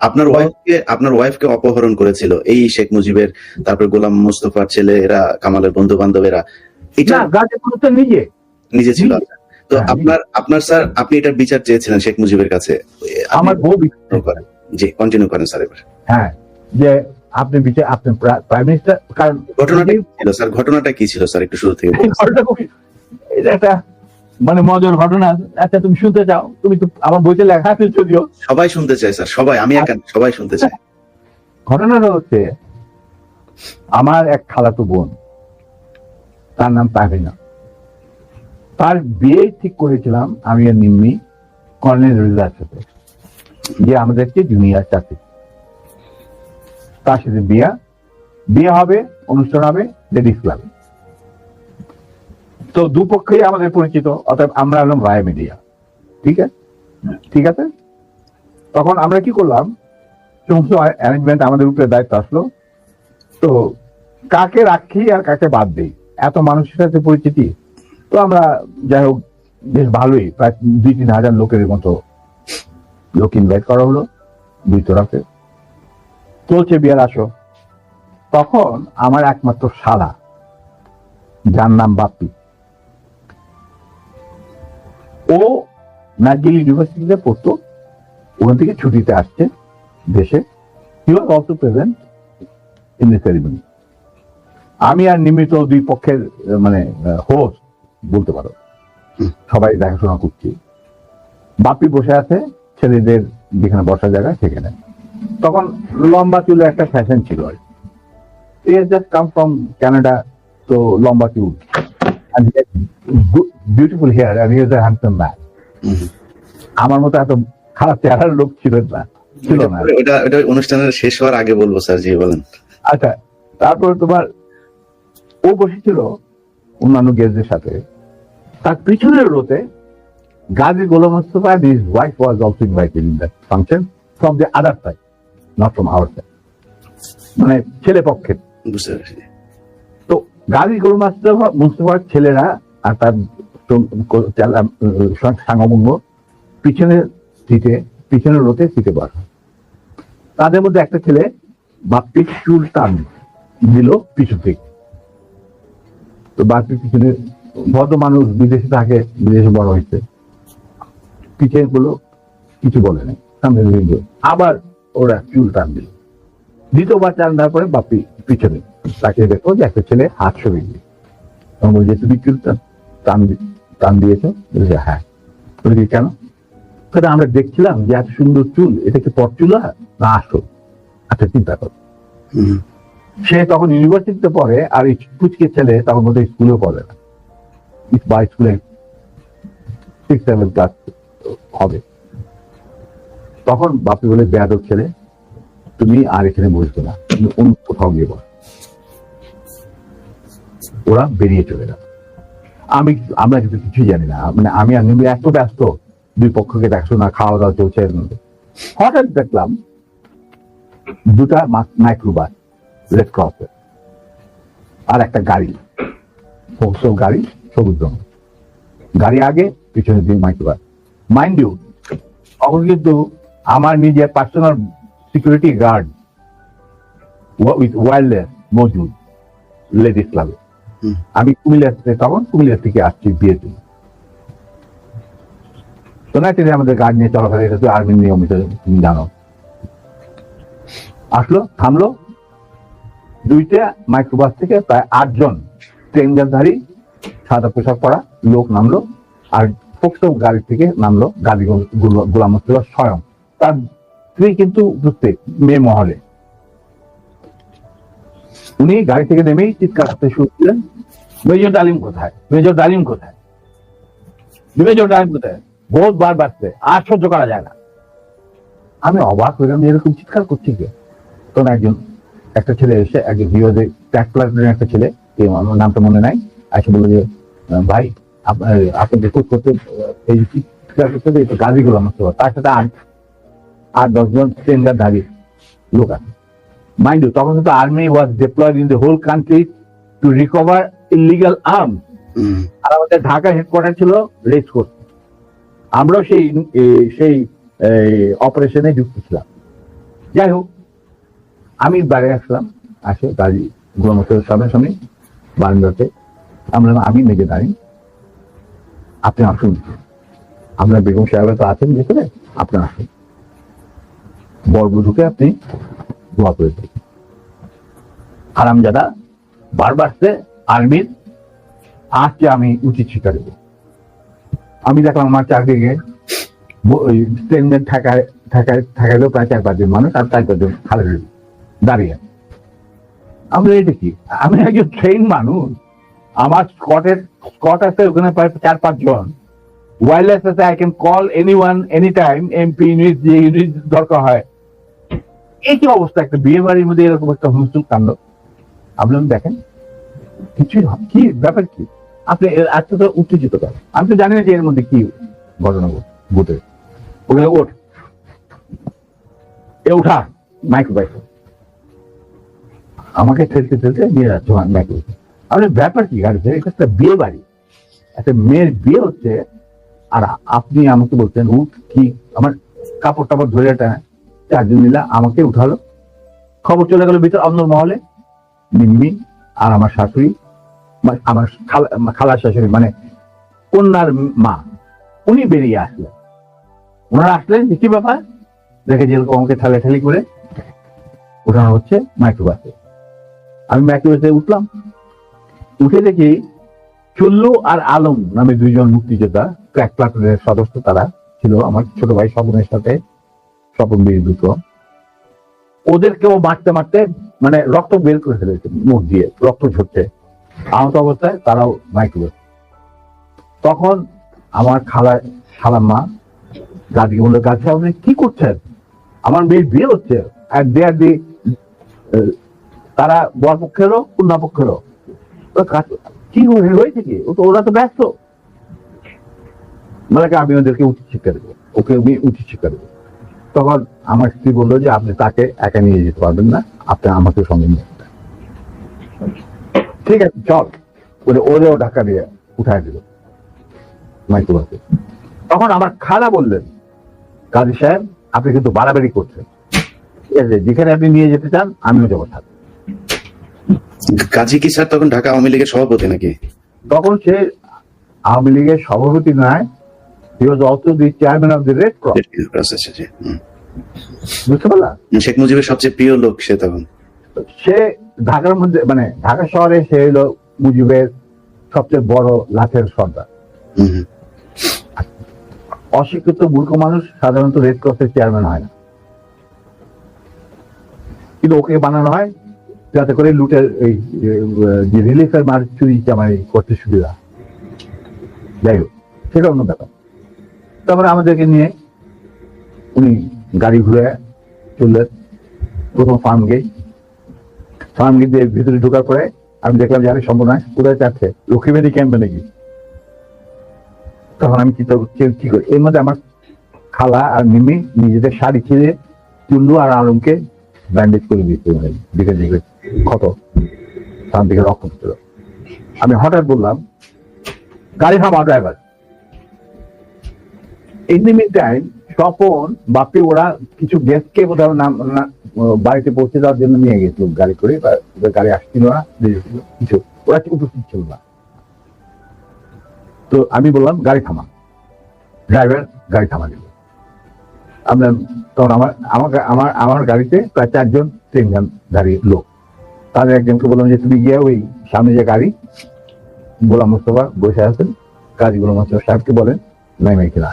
আপনার ওয়াইফকে আপনার ওয়াইফকে অপহরণ করেছিল। এই শেখ মুজিবের তারপর গোলাম মুস্তফার ছেলে এরা কামালের বন্ধু বান্ধবেরা এটা নিজে। নিজে ছিল। তো হ্যাঁ, আপনার আপনার স্যার আপনি এটার বিচার চেয়েছিলেন শেখ মুজিবের কাছে। আমার বউ করেন। জি কন্টিনিউ করেন স্যার এবার। হ্যাঁ যে আপনি বিচার আপনি প্রাইম মিনিস্টার কারণ ঘটনাটা কি ছিল স্যার? ঘটনাটা কি ছিল স্যার? একটু শুরু থেকে এটা একটা মানে মজার ঘটনা আচ্ছা তুমি শুনতে চাও? তুমি তো আমার বইতে লেখা আছে যদিও। সবাই শুনতে চায় স্যার। সবাই আমি একা সবাই শুনতে চাই ঘটনাটা হচ্ছে আমার এক খালাতো বোন তার নাম তাহিনা তার বিয়ে ঠিক করেছিলাম আমি আর নিম্নি কর্নেল রিজার সাথে যে আমাদেরকে জুনিয়ার চাকরি। তার সাথে বিয়া বিয়ে হবে অনুষ্ঠান হবে লেডিস ক্লাবে। তো দুপক্ষেই আমাদের পরিচিত অর্থাৎ আমরা হলাম রায় মিডিয়া ঠিক আছে? ঠিক আছে? তখন আমরা কি করলাম? সমস্ত অ্যারেঞ্জমেন্ট আমাদের উপরে দায়িত্ব আসলো। তো কাকে রাখি আর কাকে বাদ দিই? এত মানুষের সাথে পরিচিতি। তো আমরা যাই হোক, বেশ ভালোই। প্রায় দুই তিন হাজার লোকের মতো লোক ইনভাইট করা হলো দুই তরফে চলছে বিয়ার আসো তখন আমার একমাত্র শালা, যার নাম বাপ্পি। ও নাইজেল ইউনিভার্সিটিতে পড়তো ওখান থেকে ছুটিতে আসছে দেশে। He was also present in the ceremony আমি আর নিমিত দুই পক্ষের মানে হোস্ট বলতে পারো। সবাই দেখাশোনা করছি। বাপি বসে আছে ছেলেদের যেখানে বসার জায়গা সেখানে। তখন লম্বা চুলে একটা ফ্যাশন ছিল আর জাস্ট কাম ফ্রম ক্যানাডা তো লম্বা চুল। বিউটিফুল হেয়ার আর ইজ হ্যান্ডসাম ম্যান আমার মতো এত খারাপ চেহারার লোক ছিল না ছিল না। ওটা ওটা অনুষ্ঠানের শেষ হওয়ার আগে বলব স্যার জি বলেন। আচ্ছা তারপর তোমার ও বসেছিল অন্যান্য গেস্টদের সাথে। তার পিছনের রোতে Gazi Golam Mostafa and his wife was also invited in that function from the other side, not from our side. মানে ছেলে পক্ষের। বুঝতে পারছি। তো গাজী গোলাম মোস্তফা মুস্তফার ছেলেরা আর তার সাঙ্গভঙ্গ পিছনের সিটে পিছনের রোতে সিটে বসা। তাদের মধ্যে একটা ছেলে বাপ্পির চুল টান দিল পিছু থেকে। তো বাপ্পির পিছনে ভদ্র মানুষ বিদেশে থাকে, বিদেশে বড় হয়েছে। পিছনে গুলো কিছু বলে নাই। সামনে আবার ওরা চুল টান দিল। দ্বিতীয়বার টান দেওয়ার পরে বাপ্পি পিছনে তাকে দেখো যে একটা ছেলে হাত সরিয়ে দিয়ে তখন বলছে তুমি চুল টান- টান টান দিয়েছ। হ্যাঁ। কেন? তাহলে আমরা দেখছিলাম যে এত সুন্দর চুল এটা কি পরচুলা? না আসল। আচ্ছা চিন্তা করো। সে তখন ইউনিভার্সিটিতে পড়ে আর এই পুচকে ছেলে তখন বোধহয় স্কুলেও পড়ে না। বা স্কুলে সিক্স সেভেন ক্লাস হবে। তখন বাপি বলে বেয়াদব ছেলে তুমি আর এখানে বসবে না। তুমি অন্য কোথাও গিয়ে ওরা বেরিয়ে চলে গেল। আমি, আমরা কিন্তু কিছুই জানি না। মানে আমি আর নিবি এত ব্যস্ত, দুই পক্ষকে দেখাশোনা খাওয়া দাওয়া চলছে এর মধ্যে। হঠাৎ দেখলাম দুটা মাইক্রোবাস রেড ক্রস আর একটা গাড়ি সব গাড়ি সবুজ রঙ গাড়ি আগে, পিছনে দিয়ে মাইক্রোবাস মাইন্ড ইউ তখন কিন্তু আমার নিজের personal security guard with wireless মজুদ লেডিস ক্লাবে। আমি কুমিল্লা থেকে তখন কুমিল্লা থেকে আসছি বিয়ের জন্য তো না আমাদের গার্ড নিয়ে চলাফেরা এটা তো আর্মির নিয়ম এটা তুমি জানো। আসলো, থামলো। দুইটা মাইক্রোবাস থেকে প্রায় আটজন ট্রেনজারধারী সাদা পোশাক পরা লোক নামলো, আর পোক্সো গাড়ি থেকে নামলো গাড়ি গোলাম মোস্তফা স্বয়ং। তার স্ত্রী কিন্তু উপস্থিত, মেয়ে মহলে। উনি গাড়ি থেকে নেমেই চিৎকার করতে শুরু করলেন, মেজর ডালিম কোথায়? মেজর ডালিম কোথায়? মেজর ডালিম কোথায়? বহুত বার বাড়ছে আর সহ্য করা যায় না। আমি অবাক হইলাম এরকম চিৎকার করছি কে? তখন একজন, একটা ছেলে এসে, একজন হিরোদের ট্যাক প্লাটুনের একটা ছেলে আমার নামটা মনে নাই, এসে বলল যে, ভাই, আপনি রেকর্ড করতে, এই চিৎকার করতে এই তো গাড়িগুলো আমার তার সাথে আট আট দশজন ট্রেন্ডার দাঁড়িয়ে লোক আছে। মাইন্ড ইউ তখন কিন্তু army was deployed in the whole country to recover illegal arm আর আমাদের ঢাকা হেডকোয়ার্টার ছিল রেস কোর্ট আমরাও সেই সেই অপারেশনে যুক্ত ছিলাম। যাই হোক আমি বাইরে আসলাম আসে গোলামসের সামনে সামনে বারান্দাতে। আমরা আমি মেজে দাঁড়িয়ে আপনি আসুন। আপনার বেগম সাহেব তো আছেন ভেতরে আপনি আসুন। বরবধূকে আপনি দোয়া করে দিন আরামজাদা বারবার সে আর্মির আজকে আমি উচিত দেবো। আমি দেখলাম আমার চারদিকে স্টেটমেন্ট থাকায় থাকায় থাকাইলেও প্রায় চার পাঁচজন মানুষ আর চার পাঁচজন খালে দাঁড়িয়ে। আমরা এটা কি? আমি একজন ট্রেন মানুষ, আমার স্কটের স্কট আছে, ওখানে প্রায় চার পাঁচজন ওয়ারলেস আছে I can call anyone any time MP unit যে ইউনিট দরকার হয়। এই কি অবস্থা? একটা বিয়ে বাড়ির মধ্যে এরকম একটা হুমসুল কাণ্ড। আপনি দেখেন, কিছুই কি? ব্যাপার কি? আপনি এর- এত তো উত্তেজিত কেন? আমি তো জানি না যে এর মধ্যে কি ঘটনা ঘটে। ওখানে ওঠ। এ, উঠা। মাইক বাইক আমাকে ঠেলতে ঠেলতে নিয়ে যাচ্ছে মাইক আপনি ব্যাপার কি? গাড়িতে একটা বিয়ে বাড়ি একটা মেয়ের বিয়ে হচ্ছে। আর আপনি আমাকে বলছেন, উঠ, কি? আমার কাপড় টাপড় ধরে একটা চারজন মিলা আমাকে উঠালো। খবর চলে গেল ভিতর অন্য মহলে। মিম্মি আর আমার শাশুড়ি আমার খালা- শাশুড়ি মানে কন্যার মা, উনি বেরিয়ে আসলেন ওনারা আসলেন, কি ব্যাপার? দেখে যেরকম আমাকে ঠালি করে ওঠানো হচ্ছে মাইক্রোবাসে। আমি মাইক্রোবাসে উঠলাম। উঠে দেখি চুল্লু আর আলম নামে দুইজন মুক্তিযোদ্ধা ক্র্যাক প্লাটুনের সদস্য তারা ছিল, আমার ছোট ভাই স্বপনের সাথে স্বপন বীর দুটো ওদেরকেও মারতে মারতে মানে রক্ত বের করে ফেলেছে মুখ দিয়ে, রক্ত ঝরছে আহত অবস্থায় তারাও মাইক্রোওয়েভ তখন আমার খালা খালার মা গাছকে বলল গাছে আপনি কি করছেন? আমার মেয়ের বিয়ে হচ্ছে। আর দে, আর তারা বর পক্ষেরও কন্যা পক্ষেরও কি হয়ে- হয়েছে কি? ও তো, ওরা তো ব্যস্ত। মানে আমি ওদেরকে উচিত শিক্ষা দেবো। ওকে আমি উচিত শিক্ষা দেবো। তখন আমার স্ত্রী বলল যে আপনি তাকে একা নিয়ে যেতে পারবেন না আপনি আমাকে সঙ্গে নিয়ে। ঠিক আছে চল। বলে ওরেও ঢাকা দিয়ে উঠায় দিল মাইক্রোবাসে। তখন আমার খালা বললেন কাজী সাহেব আপনি কিন্তু বাড়াবাড়ি করছেন। ঠিক আছে যেখানে আপনি নিয়ে যেতে চান আমিও যাব সাথে। কাজী কি স্যার তখন ঢাকা আওয়ামী লীগের সভাপতি নাকি? তখন সে আওয়ামী লীগের সভাপতি নয় he was also the chairman of the Red Cross আচ্ছা, আচ্ছা, আচ্ছা, হুম। বুঝতে পারলাম? শেখ মুজিবের সবচেয়ে প্রিয় লোক সে তখন। সে ঢাকার মধ্যে মানে ঢাকা শহরে সে হলো মুজিবের সবচেয়ে বড় লাঠের সর্দার। অশিক্ষিত মূর্খ মানুষ সাধারণত রেড ক্রসের চেয়ারম্যান হয় না। কিন্তু ওকে বানানো হয় যাতে করে লুটের এই যে রিলিফের মার চুরি জামাই করতে সুবিধা যাই হোক সেটা অন্য ব্যাপার। তারপরে আমাদেরকে নিয়ে উনি গাড়ি ঘুরে চললেন প্রথম ফার্ম গেট ফার্ম গেট দিয়ে ভিতরে ঢোকার পরে আমি দেখলাম যে আমি সম্ভব সম্ভাবনা কোথায় চাচ্ছে লক্ষ্মীবাড়ি ক্যাম্পে নাকি। তখন আমি কি করি? এর মধ্যে আমার খালা আর মিমি নিজেদের শাড়ি ছিঁড়ে চুল্লু আর আলমকে ব্যান্ডেজ করে দিচ্ছে মানে দিকে দিকে ক্ষত। তার দিকে রক্ত আমি হঠাৎ বললাম, গাড়ি থামা driver in the time Swapan Bapi ওরা কিছু গেস্টকে বোধহয় নাম বাড়িতে পৌঁছে দেওয়ার জন্য নিয়ে গেছিল গাড়ি করে গাড়ি আসছিল না কিছু, ওরা উপস্থিত ছিল না। তো আমি বললাম, গাড়ি থামা। ড্রাইভার গাড়ি থামা দিল। আমরা তখন আমার আমার আমার আমার গাড়িতে প্রায় চারজন তিনজন দাঁড়িয়ে লোক। তাদের একজনকে বললাম যে, তুমি গিয়ে ওই সামনে যে গাড়ি, গোলাম মোস্তফা বসে আছেন, কাজী গোলাম মোস্তফা সাহেবকে বলেন, নাই নাই কিনা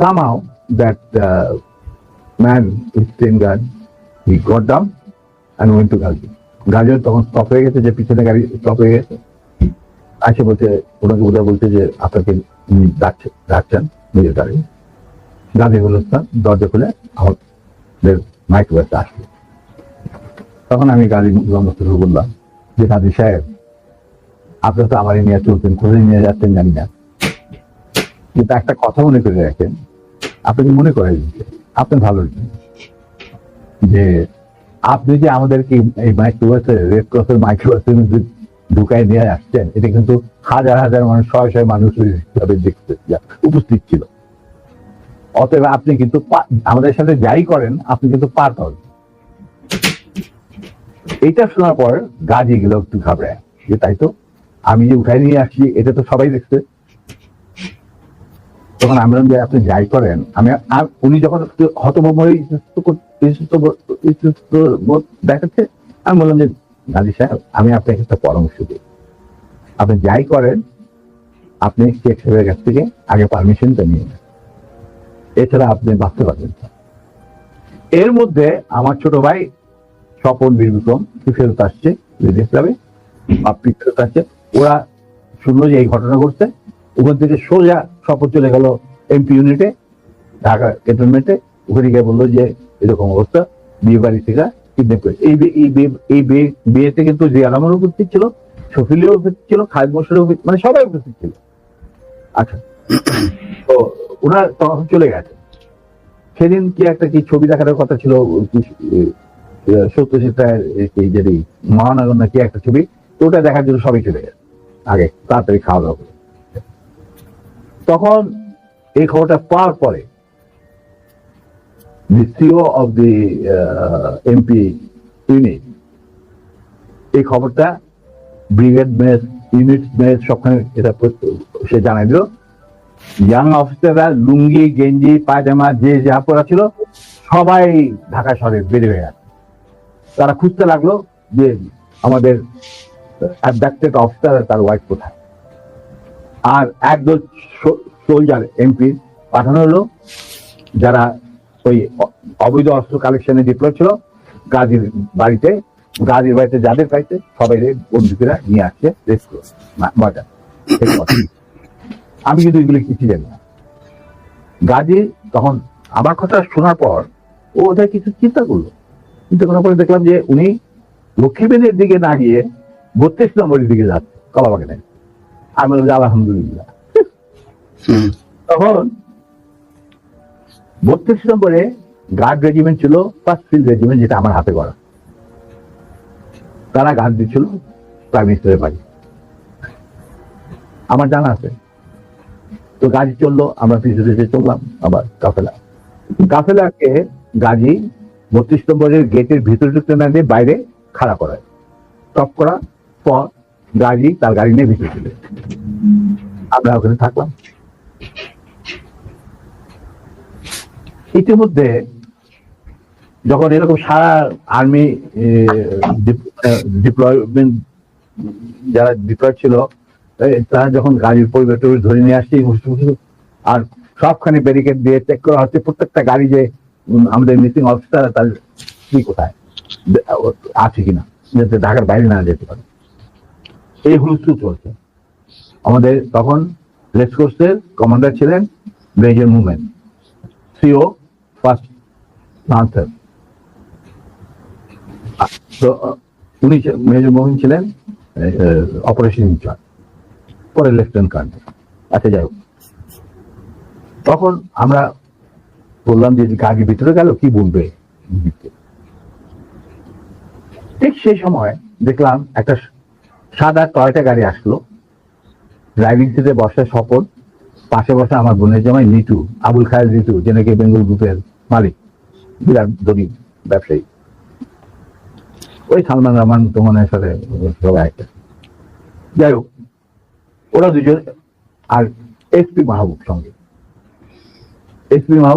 somehow that uh, man with ten gun he got down and went to Galgi. গাড়িও তখন স্টপ হয়ে গেছে যে পিছনে গাড়ি স্টপ হয়ে গেছে। আসে বলছে ওনাকে বোধহয় বলছে যে আপনাকে ডাকছে ডাকছেন নিজের গাড়ি। গাড়ি হলো দরজা খুলে আমাদের মাইক্রোওয়েভটা আসলো। তখন আমি গাড়ি মুস্তফা বললাম যে কাজী সাহেব আপনি তো আমারই নিয়ে চলতেন কোথায় নিয়ে যাচ্ছেন জানি না। কিন্তু একটা কথা মনে করে রাখেন, আপনি মনে করেন আপনি ভালো যে আপনি যে আমাদেরকে এই মাইক্রোবাসে রেড ক্রসের মাইক্রোবাসের মধ্যে ঢুকায় নিয়ে আসছেন, এটা কিন্তু হাজার হাজার মানুষ, শয়ে শয়ে মানুষ দেখতে উপস্থিত ছিল। অতএব আপনি কিন্তু আমাদের সাথে যাই করেন, আপনি কিন্তু পার পাবেন। এইটা শোনার পর গাজি গেল একটু ঘাবড়ায়, যে তাই তো, আমি যে উঠাই নিয়ে আসছি, এটা তো সবাই দেখছে। তখন আমি বললাম যে আপনি যাই করেন, আমি আর উনি যখন হতভম্ব দেখাচ্ছে, আমি বললাম যে, গাজী সাহেব, আমি আপনাকে একটা পরামর্শ দিই। আপনি যাই করেন, আপনি শেখ সাহেবের কাছ থেকে আগে পারমিশনটা নিয়ে নেন। এছাড়া আপনি বাঁচতে পারবেন এর মধ্যে আমার ছোট ভাই স্বপন বীর বিক্রম ফেরত আসছে লেডিস ক্লাবে আপনি ফেরত আসছে ওরা শুনলো যে এই ঘটনা ঘটছে, ওখান থেকে সোজা স্বপন চলে গেল এমপি ইউনিটে ঢাকা ক্যান্টনমেন্টে ওখানে গিয়ে বলল যে এরকম অবস্থা, বিয়ে বাড়ি থেকে কিডন্যাপ করে। এই এই বিয়ে বিয়েতে কিন্তু জিয়া রহমান উপস্থিত ছিল শফিলিও উপস্থিত ছিল মোশারফ উপস্থিত মানে সবাই উপস্থিত ছিল। আচ্ছা। তো ওরা তখন চলে গেছে। সেদিন কি একটা কি ছবি দেখার কথা ছিল সত্যজিৎ রায়ের এই যে মহানগর না কি একটা ছবি ওটা দেখার জন্য সবাই চলে গেছে। আগে, তাড়াতাড়ি খাওয়া দাওয়া করে। তখন এই খবরটা পাওয়ার পরে CEO of the uh, MP unit এই খবরটা ব্রিগেড মেস ইউনিট মেস সবখানে এটা সে জানাই দিল। ইয়াং অফিসাররা লুঙ্গি গেঞ্জি পায়জামা যে যা পরা ছিল সবাই ঢাকা শহরে বেড়ে হয়ে গেছে। তারা খুঁজতে লাগল যে আমাদের অ্যাবডাক্টেড অফিসার তার ওয়াইফ কোথায়। আর একদল সোলজার এমপি পাঠানো হলো, যারা ওই অবৈধ অস্ত্র কালেকশনে ডিপ্লয় ছিল, গাজীর বাড়িতে গাজীর বাড়িতে যাদের বাড়িতে সবাই বন্দুকেরা নিয়ে আসছে আমি কিন্তু এগুলো কিছু জানি না। গাজী তখন আমার কথা শোনার পর, ও ওদের কিছু চিন্তা করল। চিন্তা করার পরে দেখলাম যে উনি লক্ষ্মীবেনের দিকে না গিয়ে বত্রিশ নম্বরের দিকে যাচ্ছে, কলাবাগানে। আমি যে আলহামদুলিল্লাহ। তখন বত্রিশ নম্বরে গার্ড রেজিমেন্ট ছিল ফার্স্ট ফিল্ড রেজিমেন্ট যেটা আমার হাতে করা তারা গার্ড দিচ্ছিল প্রাইম মিনিস্টারের বাড়ি। আমার জানা আছে। তো গাড়ি চলল আমরা পিছু পিছু চললাম আবার কাফেলা। কাফেলাকে গাজী বত্রিশ নম্বরের গেটের ভিতরে ঢুকতে না দিয়ে বাইরে খাড়া করায়। টপ করা পর গাড়ি তার গাড়ি নিয়ে ভিতরে চলে। আমরা ওখানে থাকলাম। ইতিমধ্যে যখন এরকম সারা আর্মি ডিপ্লয়মেন্ট যারা ডিপ্লয় ছিল তারা যখন গাড়ির পরিবার ধরে নিয়ে আসছে আর সবখানে ব্যারিকেড দিয়ে চেক করা হচ্ছে, প্রত্যেকটা গাড়ি যে আমাদের মিটিং অফিসার তার কি কোথায়? আছে কিনা? যাতে ঢাকার বাইরে না যেতে পারে। এই হুলস্থুল চলছে। আমাদের তখন রেস কোর্সের কমান্ডার ছিলেন major movement CO first lancer তো, উনি মেজর মোহন ছিলেন অপারেশন ইনচার্জ পরে লেফটেন্যান্ট কর্নেল আচ্ছা যাই হোক। তখন আমরা বললাম যে গাড়ি ভিতরে গেল, কি বলবে? ঠিক সেই সময় দেখলাম একটা সাদা টয়টা গাড়ি আসলো। ড্রাইভিং সিটে বসে স্বপন পাশে বসে আমার বোনের জামাই নিটু, আবুল খায়ের লিটু যে নাকি বেঙ্গল গ্রুপের মালিক, বিরাট ধনী ব্যবসায়ী। ওই সালমান রহমান তোমার সাথে সবাই একটা। যাই হোক, ওরা দুজন আর এসপি মাহবুব সঙ্গে। এসপি মাহবুব